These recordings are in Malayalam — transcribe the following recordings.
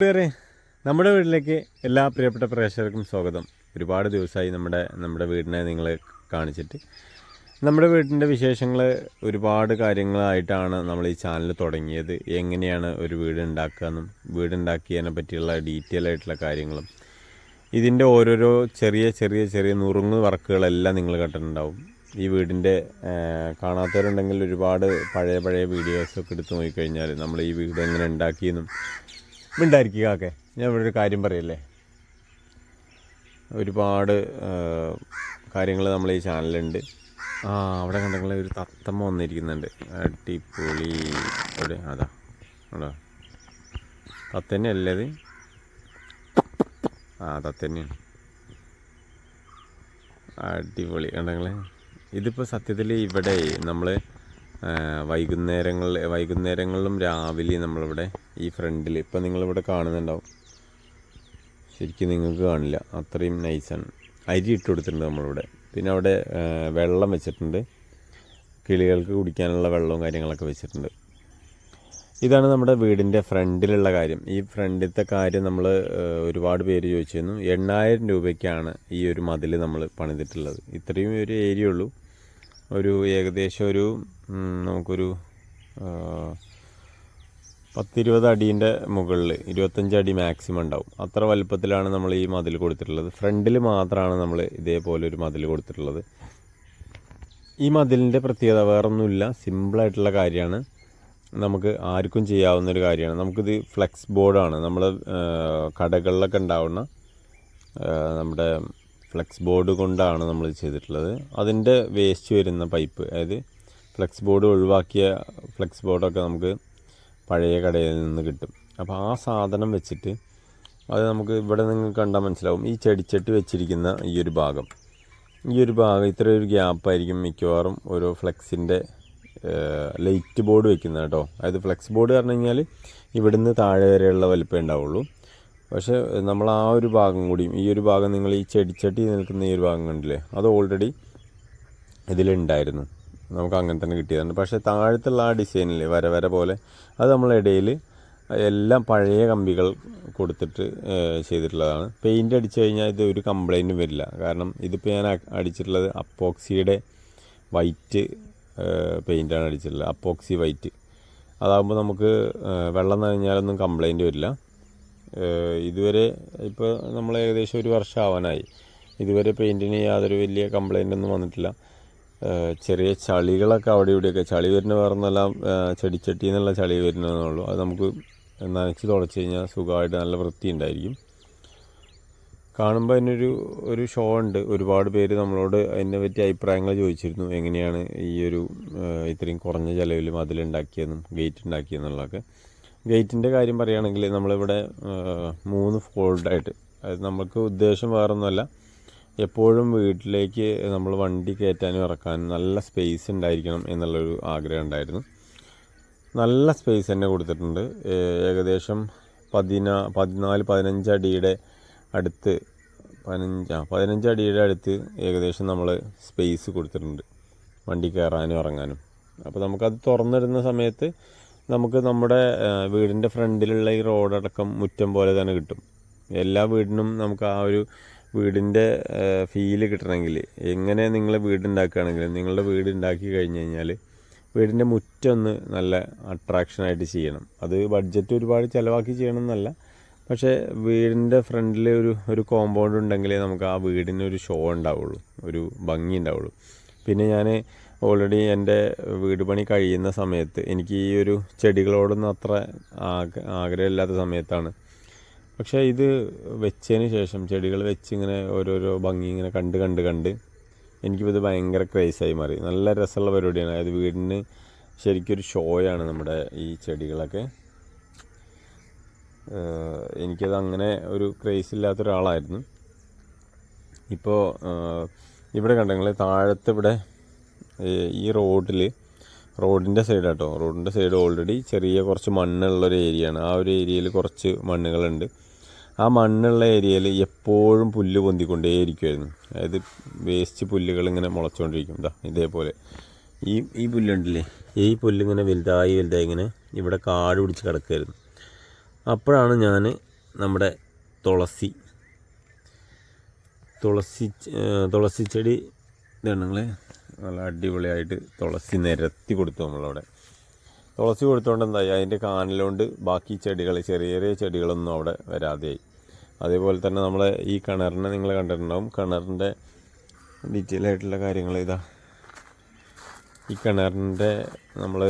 കൂട്ടുകാരെ നമ്മുടെ വീട്ടിലേക്ക് എല്ലാ പ്രിയപ്പെട്ട പ്രേക്ഷകർക്കും സ്വാഗതം. ഒരുപാട് ദിവസമായി നമ്മുടെ നമ്മുടെ വീടിനെ നിങ്ങൾ കാണിച്ചിട്ട്. നമ്മുടെ വീടിന്റെ വിശേഷങ്ങൾ ഒരുപാട് കാര്യങ്ങളായിട്ടാണ് നമ്മൾ ഈ ചാനൽ തുടങ്ങിയത്. എങ്ങനെയാണ് ഒരു വീട് ഉണ്ടാക്കുകയെന്നും വീടുണ്ടാക്കിയതിനെ പറ്റിയുള്ള ഡീറ്റെയിൽ ആയിട്ടുള്ള കാര്യങ്ങളും ഇതിന്റെ ഓരോരോ ചെറിയ ചെറിയ ചെറിയ നുറുങ്ങ് വർക്കുകളെല്ലാം നിങ്ങൾ കണ്ടിട്ടുണ്ടാവും. ഈ വീടിന്റെ കാണാത്തവരുണ്ടെങ്കിൽ ഒരുപാട് പഴയ പഴയ വീഡിയോസൊക്കെ എടുത്തു നോക്കിക്കഴിഞ്ഞാൽ നമ്മൾ ഈ വീട് എങ്ങനെ ഉണ്ടാക്കിയെന്നും മിണ്ടായിരിക്കുക കാക്കെ. ഞാൻ ഇവിടെ ഒരു കാര്യം പറയല്ലേ? ഒരുപാട് കാര്യങ്ങൾ നമ്മൾ ഈ ചാനലുണ്ട് ആ അവിടെ കണ്ടെങ്കിൽ ഒരു തത്തമ്മ വന്നിരിക്കുന്നുണ്ട്. അടിപൊളി അവിടെ അതാ അവിടെ തത്തന്നെ ഇത് ആ തത്തന്നെയാണ്. അടിപൊളി. കണ്ടെങ്കിൽ ഇതിപ്പോൾ സത്യത്തിൽ ഇവിടെ നമ്മൾ വൈകുന്നേരങ്ങളിൽ വൈകുന്നേരങ്ങളിലും രാവിലെയും നമ്മളിവിടെ ഈ ഫ്രണ്ടിൽ. ഇപ്പം നിങ്ങളിവിടെ കാണുന്നുണ്ടാവും. ശരിക്കും നിങ്ങൾക്ക് കാണില്ല. അത്രയും നൈസാണ് അരി ഇട്ട് കൊടുത്തിട്ടുണ്ട് നമ്മളിവിടെ. പിന്നെ അവിടെ വെള്ളം വെച്ചിട്ടുണ്ട്. കിളികൾക്ക് കുടിക്കാനുള്ള വെള്ളവും കാര്യങ്ങളൊക്കെ വെച്ചിട്ടുണ്ട്. ഇതാണ് നമ്മുടെ വീടിന്റെ ഫ്രണ്ടിലുള്ള കാര്യം. ഈ ഫ്രണ്ടിലത്തെ കാര്യം നമ്മൾ ഒരുപാട് പേര് ചോദിച്ചിരുന്നു. എണ്ണായിരം രൂപയ്ക്കാണ് ഈ ഒരു മതിൽ നമ്മൾ പണിതിട്ടുള്ളത്. ഇത്രയും ഒരു ഏരിയ ഉള്ളൂ. ഒരു ഏകദേശം ഒരു നമുക്കൊരു പത്തിരുപത് അടീന്റെ മുകളിൽ ഇരുപത്തഞ്ച് അടി മാക്സിമം ഉണ്ടാവും. അത്ര വലുപ്പത്തിലാണ് നമ്മൾ ഈ മതിൽ കൊടുത്തിട്ടുള്ളത്. ഫ്രണ്ടിൽ മാത്രമാണ് നമ്മൾ ഇതേപോലെ ഒരു മതിൽ കൊടുത്തിട്ടുള്ളത്. ഈ മതിലിന്റെ പ്രത്യേകത വേറൊന്നുമില്ല. സിമ്പിളായിട്ടുള്ള കാര്യമാണ്. നമുക്ക് ആർക്കും ചെയ്യാവുന്ന ഒരു കാര്യമാണ്. നമുക്കിത് ഫ്ലെക്സ് ബോർഡാണ് നമ്മൾ കടകളിലൊക്കെ ഉണ്ടാവുന്ന നമ്മുടെ ഫ്ലെക്സ് ബോർഡ് കൊണ്ടാണ് നമ്മൾ ചെയ്തിട്ടുള്ളത്. അതിന്റെ വേസ്റ്റ് വരുന്ന പൈപ്പ് അതായത് ഫ്ലെക്സ് ബോർഡ് ഒഴിവാക്കിയ ഫ്ലെക്സ് ബോർഡൊക്കെ നമുക്ക് പഴയ കടയിൽ നിന്ന് കിട്ടും. അപ്പോൾ ആ സാധനം വെച്ചിട്ട് അത് നമുക്ക് ഇവിടെ നിങ്ങൾ കണ്ടാൽ മനസ്സിലാവും. ഈ ചെടിച്ചട്ടി വെച്ചിരിക്കുന്ന ഈ ഒരു ഭാഗം. ഈ ഒരു ഭാഗം ഇത്ര ഒരു ഗ്യാപ്പായിരിക്കും മിക്കവാറും ഓരോ ഫ്ലെക്സിന്റെ ലൈറ്റ് ബോർഡ് വെക്കുന്നത് കേട്ടോ. അതായത് ഫ്ലെക്സ് ബോർഡ് പറഞ്ഞു കഴിഞ്ഞാൽ ഇവിടുന്ന് താഴെ വരെയുള്ള വലിപ്പമേ ഉണ്ടാവുള്ളൂ. പക്ഷേ നമ്മൾ ആ ഒരു ഭാഗം കൂടിയും ഈ ഒരു ഭാഗം നിങ്ങൾ ഈ ചെടിച്ചട്ടി നിൽക്കുന്ന ഈ ഒരു ഭാഗം കണ്ടില്ലേ? അത് ഓൾറെഡി ഇതിലുണ്ടായിരുന്നു. നമുക്ക് അങ്ങനെ തന്നെ കിട്ടിയതാണ്. പക്ഷേ താഴത്തുള്ള ആ ഡിസൈനിൽ വര വര പോലെ അത് നമ്മളിടയിൽ എല്ലാം പഴയ കമ്പികൾ കൊടുത്തിട്ട് ചെയ്തിട്ടുള്ളതാണ്. പെയിന്റ് അടിച്ചു കഴിഞ്ഞാൽ ഇത് ഒരു കംപ്ലൈന്റും വരില്ല. കാരണം ഇതിപ്പോൾ ഞാൻ അടിച്ചിട്ടുള്ളത് അപ്പോക്സിയുടെ വൈറ്റ് പെയിന്റാണ് അടിച്ചിട്ടുള്ളത്. അപ്പോക്സി വൈറ്റ് അതാകുമ്പോൾ നമുക്ക് വെള്ളം നനഞ്ഞാലൊന്നും കംപ്ലൈന്റ് വരില്ല. ഇതുവരെ ഇപ്പോൾ നമ്മൾ ഏകദേശം ഒരു വർഷം ആവാനായി ഇതുവരെ പെയിന്റിന് യാതൊരു വലിയ കംപ്ലൈന്റ് ഒന്നും വന്നിട്ടില്ല. ചെറിയ ചളികളൊക്കെ അവിടെ ഇവിടെയൊക്കെ. ചളി വരുന്ന വേറൊന്നല്ല ചെടിച്ചട്ടി എന്നുള്ള ചളി വരുന്നതെന്നുള്ളൂ അത് നമുക്ക് നനച്ച് തുടച്ച് കഴിഞ്ഞാൽ സുഖമായിട്ട് നല്ല വൃത്തി ഉണ്ടായിരിക്കും കാണുമ്പോൾ അതിനൊരു ഒരു ഷോ ഉണ്ട്. ഒരുപാട് പേര് നമ്മളോട് അതിനെ പറ്റി അഭിപ്രായങ്ങൾ ചോദിച്ചിരുന്നു. എങ്ങനെയാണ് ഈ ഒരു ഇത്രയും കുറഞ്ഞ ചിലവിൽ അതിലുണ്ടാക്കിയതെന്നും ഗേറ്റ് ഉണ്ടാക്കിയെന്നുള്ളതൊക്കെ ഗേറ്റിന്റെ കാര്യം പറയുകയാണെങ്കിൽ നമ്മളിവിടെ മൂന്ന് ഫോൾഡായിട്ട്. അതായത് നമുക്ക് ഉദ്ദേശം വേറൊന്നുമല്ല. എപ്പോഴും വീട്ടിലേക്ക് നമ്മൾ വണ്ടി കയറ്റാനും ഇറക്കാനും നല്ല സ്പേസ് ഉണ്ടായിരിക്കണം എന്നുള്ളൊരു ആഗ്രഹം ഉണ്ടായിരുന്നു. നല്ല സ്പേസ് തന്നെ കൊടുത്തിട്ടുണ്ട്. ഏകദേശം പതിനാ പതിനാല് പതിനഞ്ച് അടിയുടെ അടുത്ത് പതിനഞ്ച് പതിനഞ്ച് അടിയുടെ അടുത്ത് ഏകദേശം നമ്മൾ സ്പേസ് കൊടുത്തിട്ടുണ്ട് വണ്ടി കയറാനും ഇറങ്ങാനും. അപ്പോൾ നമുക്കത് തുറന്നിടുന്ന സമയത്ത് നമുക്ക് നമ്മുടെ വീടിന്റെ ഫ്രണ്ടിലുള്ള ഈ റോഡടക്കം മുറ്റം പോലെ തന്നെ കിട്ടും. എല്ലാ വീടിനും നമുക്ക് ആ ഒരു വീടിന്റെ ഫീൽ കിട്ടണമെങ്കിൽ എങ്ങനെ നിങ്ങൾ വീടുണ്ടാക്കുകയാണെങ്കിലും നിങ്ങളുടെ വീട് ഉണ്ടാക്കി കഴിഞ്ഞ് കഴിഞ്ഞാൽ വീടിന്റെ മുറ്റൊന്ന് നല്ല അട്രാക്ഷനായിട്ട് ചെയ്യണം. അത് ബഡ്ജറ്റ് ഒരുപാട് ചിലവാക്കി ചെയ്യണം എന്നല്ല പക്ഷേ വീടിന്റെ ഫ്രണ്ടിൽ ഒരു ഒരു കോമ്പൗണ്ട് ഉണ്ടെങ്കിലേ നമുക്ക് ആ വീടിന് ഒരു ഷോ ഉണ്ടാവുള്ളൂ ഒരു ഭംഗി ഉണ്ടാവുള്ളൂ. പിന്നെ ഞാൻ ഓൾറെഡി എന്റെ വീട് പണി കഴിയുന്ന സമയത്ത് എനിക്ക് ഈ ഒരു ചെടികളോടൊന്നും അത്ര ആഗ്രഹമില്ലാത്ത സമയത്താണ് പക്ഷേ ഇത് വെച്ചതിന് ശേഷം ചെടികൾ വെച്ചിങ്ങനെ ഓരോരോ ഭംഗി ഇങ്ങനെ കണ്ട് കണ്ട് കണ്ട് എനിക്കിപ്പോൾ ഇത് ഭയങ്കര ക്രേസായി മാറി. നല്ല രസമുള്ള പരിപാടിയാണ്. അതായത് വീടിന് ശരിക്കൊരു ഷോയാണ് നമ്മുടെ ഈ ചെടികളൊക്കെ. എനിക്കത് അങ്ങനെ ഒരു ക്രേസ് ഇല്ലാത്ത ഒരാളായിരുന്നു. ഇപ്പോൾ ഇവിടെ കണ്ടെങ്കിൽ താഴത്ത് ഇവിടെ ഈ റോഡിൽ റോഡിന്റെ സൈഡ് കേട്ടോ റോഡിന്റെ സൈഡ് ഓൾറെഡി ചെറിയ കുറച്ച് മണ്ണുള്ളൊരു ഏരിയയാണ് ആ ഒരു ഏരിയയിൽ കുറച്ച് മണ്ണുകളുണ്ട്. ആ മണ്ണുള്ള ഏരിയയിൽ എപ്പോഴും പുല്ല് പൊന്തിക്കൊണ്ടേയിരിക്കുമായിരുന്നു അതായത് വേസ്റ്റ് പുല്ലുകൾ ഇങ്ങനെ മുളച്ചുകൊണ്ടിരിക്കും ഇതാ ഇതേപോലെ. ഈ ഈ പുല്ലുണ്ടല്ലേ? ഈ പുല്ലിങ്ങനെ വലുതായി വലുതായി ഇങ്ങനെ ഇവിടെ കാട് പിടിച്ച് കിടക്കുമായിരുന്നു അപ്പോഴാണ് ഞാൻ നമ്മുടെ തുളസി തുളസി തുളസി ചെടി ഇതാണ് നിങ്ങളെ. നല്ല അടിപൊളിയായിട്ട് തുളസി നിരത്തി കൊടുത്തു നമ്മളവിടെ. തുളസി കൊടുത്തുകൊണ്ട് എന്തായി? അതിന്റെ കാനലുകൊണ്ട് ബാക്കി ചെടികൾ ചെറിയ ചെറിയ ചെടികളൊന്നും അവിടെ വരാതെയായി. അതേപോലെ തന്നെ നമ്മൾ ഈ കിണറിനെ നിങ്ങൾ കണ്ടിട്ടുണ്ടാവും. കിണറിന്റെ ഡീറ്റെയിൽ ആയിട്ടുള്ള കാര്യങ്ങൾ ഇതാ. ഈ കിണറിന്റെ നമ്മൾ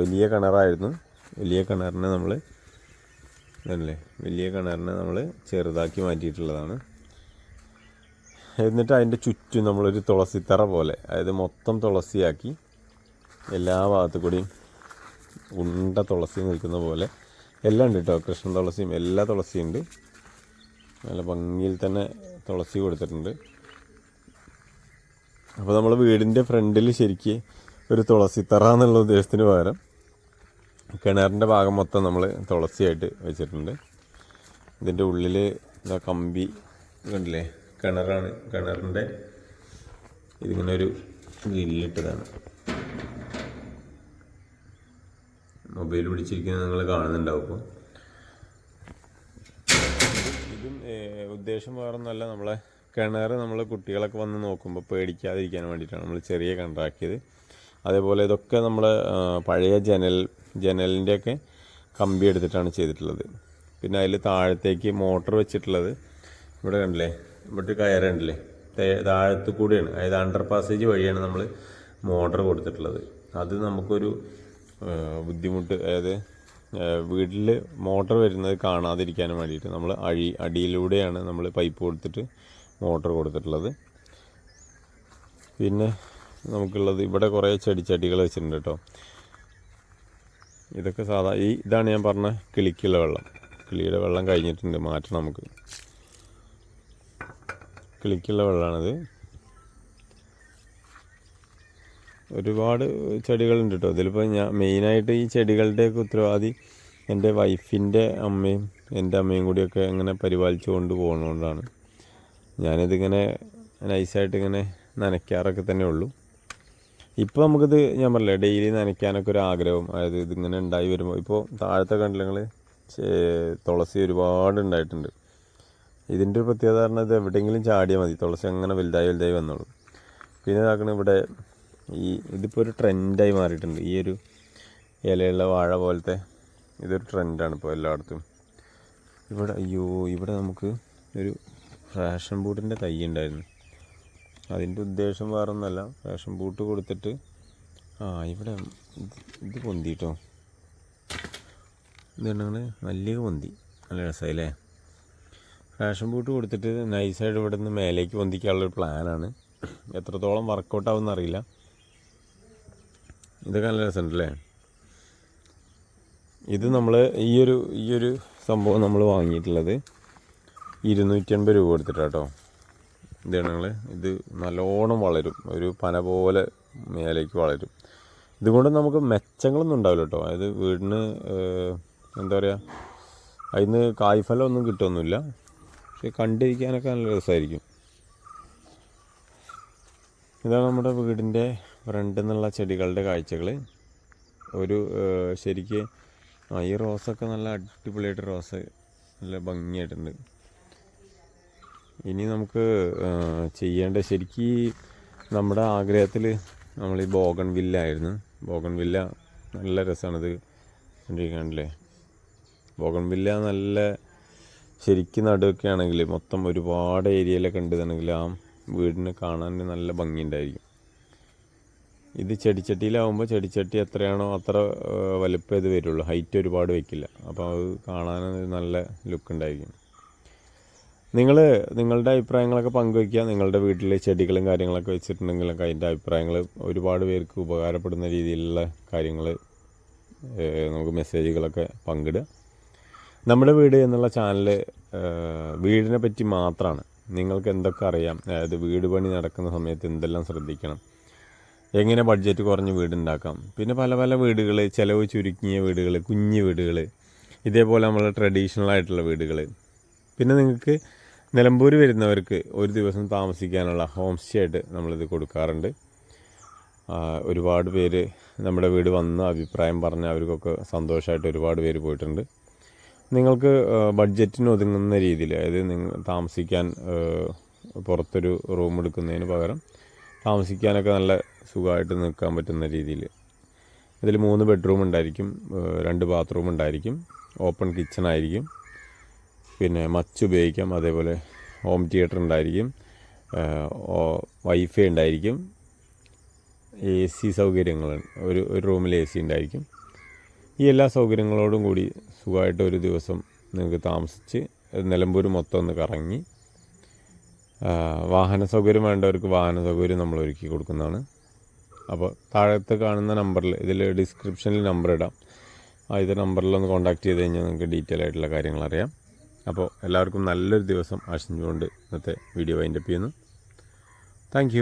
വലിയ കിണറായിരുന്നു. വലിയ കിണറിനെ നമ്മൾ ഇതല്ലേ? വലിയ കിണറിനെ നമ്മൾ ചെറുതാക്കി മാറ്റിയിട്ടുള്ളതാണ്. എന്നിട്ട് അതിന്റെ ചുറ്റും നമ്മളൊരു തുളസിത്തറ പോലെ അതായത് മൊത്തം തുളസിയാക്കി എല്ലാ ഭാഗത്തു കൂടിയും ഉണ്ട തുളസി നിൽക്കുന്ന പോലെ. എല്ലാം ഉണ്ട് കേട്ടോ കൃഷ്ണ തുളസിയും എല്ലാ തുളസിയും ഉണ്ട്. നല്ല ഭംഗിയിൽ തന്നെ തുളസി കൊടുത്തിട്ടുണ്ട്. അപ്പോൾ നമ്മൾ വീടിന്റെ ഫ്രണ്ടിൽ ശരിക്ക് ഒരു തുളസി തറ എന്നുള്ള ഉദ്ദേശത്തിന് പകരം കിണറിന്റെ ഭാഗം മൊത്തം നമ്മൾ തുളസിയായിട്ട് വെച്ചിട്ടുണ്ട്. ഇതിന്റെ ഉള്ളിൽ ഇതാ കമ്പി കണ്ടില്ലേ? കിണറാണ്. കിണറിന്റെ ഇതിങ്ങനെ ഒരു ഗ്രില്ലിട്ടതാണ്. മൊബൈൽ പിടിച്ചിരിക്കുന്നത് നിങ്ങൾ കാണുന്നുണ്ടാവും ഇപ്പോൾ ഇതും ഉദ്ദേശം വേറൊന്നുമല്ല. നമ്മളെ കിണർ നമ്മൾ കുട്ടികളൊക്കെ വന്ന് നോക്കുമ്പോൾ പേടിക്കാതിരിക്കാൻ വേണ്ടിയിട്ടാണ് നമ്മൾ ചെറിയ കിണറാക്കിയത്. അതേപോലെ ഇതൊക്കെ നമ്മൾ പഴയ ജനൽ ജനലിന്റെയൊക്കെ കമ്പി എടുത്തിട്ടാണ് ചെയ്തിട്ടുള്ളത്. പിന്നെ അതിൽ താഴത്തേക്ക് മോട്ടർ വെച്ചിട്ടുള്ളത് ഇവിടെ കണ്ടില്ലേ? ഇവിടെ കയറുണ്ടല്ലേ താഴത്തു കൂടിയാണ്. അതായത് അണ്ടർ പാസേജ് വഴിയാണ് നമ്മൾ മോട്ടർ കൊടുത്തിട്ടുള്ളത്. അത് നമുക്കൊരു ബുദ്ധിമുട്ട് അതായത് വീട്ടിൽ മോട്ടർ വരുന്നത് കാണാതിരിക്കാൻ വേണ്ടിയിട്ട് നമ്മൾ അഴി അടിയിലൂടെയാണ് നമ്മൾ പൈപ്പ് കൊടുത്തിട്ട് മോട്ടർ കൊടുത്തിട്ടുള്ളത്. പിന്നെ നമുക്കുള്ളത് ഇവിടെ കുറേ ചെടിച്ചട്ടികൾ വെച്ചിട്ടുണ്ട് കേട്ടോ. ഇതൊക്കെ സാധാ ഈ ഇതാണ് ഞാൻ പറഞ്ഞ കിളിക്കുള്ള വെള്ളം. കിളിയുടെ വെള്ളം കഴിഞ്ഞിട്ടുണ്ട് മാറ്റണം നമുക്ക്. കിളിക്കുള്ള വെള്ളമാണിത് ഒരുപാട് ചെടികളുണ്ട് കേട്ടോ ഇതിലിപ്പോൾ ഞാൻ മെയിനായിട്ട് ഈ ചെടികളുടെയൊക്കെ ഉത്തരവാദി എന്റെ വൈഫിന്റെ അമ്മയും എന്റെ അമ്മയും കൂടിയൊക്കെ ഇങ്ങനെ പരിപാലിച്ചു കൊണ്ട് പോകുന്നതുകൊണ്ടാണ് ഞാനിതിങ്ങനെ നൈസായിട്ട് ഇങ്ങനെ നനയ്ക്കാറൊക്കെ തന്നെ ഉള്ളൂ. ഇപ്പോൾ നമുക്കിത് ഞാൻ പറഞ്ഞില്ലേ ഡെയിലി നനയ്ക്കാനൊക്കെ ഒരു ആഗ്രഹം. അതായത് ഇതിങ്ങനെ ഉണ്ടായി വരുമ്പോൾ ഇപ്പോൾ താഴത്തെ കണ്ടില്ല തുളസി ഒരുപാട് ഉണ്ടായിട്ടുണ്ട്. ഇതിന്റെ ഒരു പ്രത്യേകത പറഞ്ഞാൽ ഇത് എവിടെയെങ്കിലും ചാടിയാൽ മതി. തുളസി അങ്ങനെ വലുതായി വലുതായി വന്നോളൂ. പിന്നെ ഇതാക്കണ ഇവിടെ ഈ ഇതിപ്പോൾ ഒരു ട്രെൻഡായി മാറിയിട്ടുണ്ട്. ഈ ഒരു ഇലയുള്ള വാഴ പോലത്തെ ഇതൊരു ട്രെൻഡാണ് ഇപ്പോൾ എല്ലായിടത്തും. ഇവിടെ അയ്യോ ഇവിടെ നമുക്ക് ഒരു ഫാഷൻ ബൂട്ടിന്റെ തൈ ഉണ്ടായിരുന്നു. അതിന്റെ ഉദ്ദേശം വേറെ ഒന്നല്ല ഫാഷൻ ബൂട്ട് കൊടുത്തിട്ട് ആ ഇവിടെ ഇത് പൊന്തിട്ടോ. ഇതുണ്ടെങ്കിൽ മല്ലിക പൊന്തി. നല്ല രസമല്ലേ ഫാഷൻ ബൂട്ട് കൊടുത്തിട്ട് നൈസായിട്ട് ഇവിടെ നിന്ന് മേലേക്ക് പൊന്തിക്കാനുള്ളൊരു പ്ലാനാണ് എത്രത്തോളം വർക്കൗട്ട് ആവുമെന്ന് അറിയില്ല. ഇതൊക്കെ നല്ല രസമുണ്ട് അല്ലേ ഇത് നമ്മൾ ഈ ഒരു ഈ ഒരു സംഭവം നമ്മൾ വാങ്ങിയിട്ടുള്ളത് ഇരുന്നൂറ്റി അൻപത് രൂപ കൊടുത്തിട്ടാട്ടോ. ഇതാണ് ഞങ്ങൾ ഇത് നല്ലോണം വളരും. ഒരു പന പോലെ മേലേക്ക് വളരും. ഇതുകൊണ്ട് നമുക്ക് മെച്ചങ്ങളൊന്നും ഉണ്ടാവില്ല കേട്ടോ. അതായത് വീടിന് എന്താ പറയുക അതിന് കായ്ഫലം ഒന്നും കിട്ടുമൊന്നുമില്ല പക്ഷെ കണ്ടിരിക്കാനൊക്കെ നല്ല രസമായിരിക്കും. ഇതാണ് നമ്മുടെ വീടിന്റെ ഫ്രണ്ടിൽ നിന്നുള്ള ചെടികളുടെ കാഴ്ചകൾ ഒരു ശരിക്ക് ഈ റോസൊക്കെ നല്ല അടിപൊളിയായിട്ട് റോസ് നല്ല ഭംഗിയായിട്ടുണ്ട്. ഇനി നമുക്ക് ചെയ്യേണ്ട ശരിക്ക് നമ്മുടെ ആഗ്രഹത്തിൽ നമ്മൾ ഈ ബോഗൺ വില്ല ആയിരുന്നു. ബോഗൺ വില്ല നല്ല രസമാണിത് കണ്ടിരിക്കാണ്ടല്ലേ ബോഗൺ വില്ല നല്ല ശരിക്കും നടുവൊക്കെ ആണെങ്കിൽ മൊത്തം ഒരുപാട് ഏരിയയിലൊക്കെ ഉണ്ടെന്നുണ്ടെങ്കിൽ ആ വീടിന് കാണാൻ നല്ല ഭംഗിയുണ്ടായിരിക്കും. ഇത് ചെടിച്ചട്ടിയിലാവുമ്പോൾ ചെടിച്ചട്ടി എത്രയാണോ അത്ര വലുപ്പം ഇത് വരുള്ളൂ. ഹൈറ്റ് ഒരുപാട് വയ്ക്കില്ല അപ്പോൾ അത് കാണാൻ നല്ല ലുക്ക് ഉണ്ടായിരിക്കും. നിങ്ങൾ നിങ്ങളുടെ അഭിപ്രായങ്ങളൊക്കെ പങ്കുവയ്ക്കുക നിങ്ങളുടെ വീട്ടിൽ ചെടികളും കാര്യങ്ങളൊക്കെ വെച്ചിട്ടുണ്ടെങ്കിലൊക്കെ അതിന്റെ അഭിപ്രായങ്ങൾ ഒരുപാട് പേർക്ക് ഉപകാരപ്പെടുന്ന രീതിയിലുള്ള കാര്യങ്ങൾ നമുക്ക് മെസ്സേജുകളൊക്കെ പങ്കിടുക. നമ്മുടെ വീട് എന്നുള്ള ചാനൽ വീടിനെ പറ്റി മാത്രമാണ് നിങ്ങൾക്ക് എന്തൊക്കെ അറിയാം? അതായത് വീട് പണി നടക്കുന്ന സമയത്ത് എന്തെല്ലാം ശ്രദ്ധിക്കണം? എങ്ങനെ ബഡ്ജറ്റ് കുറഞ്ഞ് വീടുണ്ടാക്കാം. പിന്നെ പല പല വീടുകൾ ചിലവ് ചുരുക്കിയ വീടുകൾ കുഞ്ഞു വീടുകൾ ഇതേപോലെ നമ്മൾ ട്രഡീഷണൽ ആയിട്ടുള്ള വീടുകൾ പിന്നെ നിങ്ങൾക്ക് നിലമ്പൂർ വരുന്നവർക്ക് ഒരു ദിവസം താമസിക്കാനുള്ള ഹോം സ്റ്റേ ആയിട്ട് നമ്മളിത് കൊടുക്കാറുണ്ട്. ഒരുപാട് പേര് നമ്മുടെ വീട് വന്ന് അഭിപ്രായം പറഞ്ഞ് അവർക്കൊക്കെ സന്തോഷമായിട്ട് ഒരുപാട് പേര് പോയിട്ടുണ്ട്. നിങ്ങൾക്ക് ബഡ്ജറ്റിന് ഒതുങ്ങുന്ന രീതിയിൽ അതായത് നിങ്ങൾ താമസിക്കാൻ പുറത്തൊരു റൂം എടുക്കുന്നതിന് പകരം താമസിക്കാനൊക്കെ നല്ല സുഖമായിട്ട് നിൽക്കാൻ പറ്റുന്ന രീതിയിൽ. ഇതിൽ മൂന്ന് ബെഡ്റൂം ഉണ്ടായിരിക്കും രണ്ട് ബാത്റൂം ഉണ്ടായിരിക്കും ഓപ്പൺ കിച്ചൺ ആയിരിക്കും. പിന്നെ മച്ച് ഉപയോഗിക്കാം അതേപോലെ ഹോം തിയേറ്റർ ഉണ്ടായിരിക്കും വൈഫൈ ഉണ്ടായിരിക്കും എ സി സൗകര്യങ്ങൾ ഒരു ഒരു റൂമിൽ എ സി ഉണ്ടായിരിക്കും. ഈ എല്ലാ സൗകര്യങ്ങളോടും കൂടി സുഖമായിട്ട് ഒരു ദിവസം നിങ്ങൾക്ക് താമസിച്ച് നിലമ്പൂർ മൊത്തം ഒന്ന് കറങ്ങി വാഹന സൗകര്യം വേണ്ടവർക്ക് വാഹന സൗകര്യം നമ്മൾ ഒരുക്കി കൊടുക്കുന്നതാണ്. അപ്പോൾ താഴത്ത് കാണുന്ന നമ്പറിൽ ഇതിൽ ഡിസ്ക്രിപ്ഷനിൽ നമ്പർ ഇടാം. ആ ഇത് നമ്പറിൽ ഒന്ന് കോൺടാക്ട് ചെയ്ത് കഴിഞ്ഞാൽ നിങ്ങൾക്ക് ഡീറ്റെയിൽ ആയിട്ടുള്ള കാര്യങ്ങൾ അറിയാം. അപ്പോൾ എല്ലാവർക്കും നല്ലൊരു ദിവസം ആശംസിച്ചുകൊണ്ട് ഇന്നത്തെ വീഡിയോ വൈൻഡപ്പ് ചെയ്യുന്നു. താങ്ക്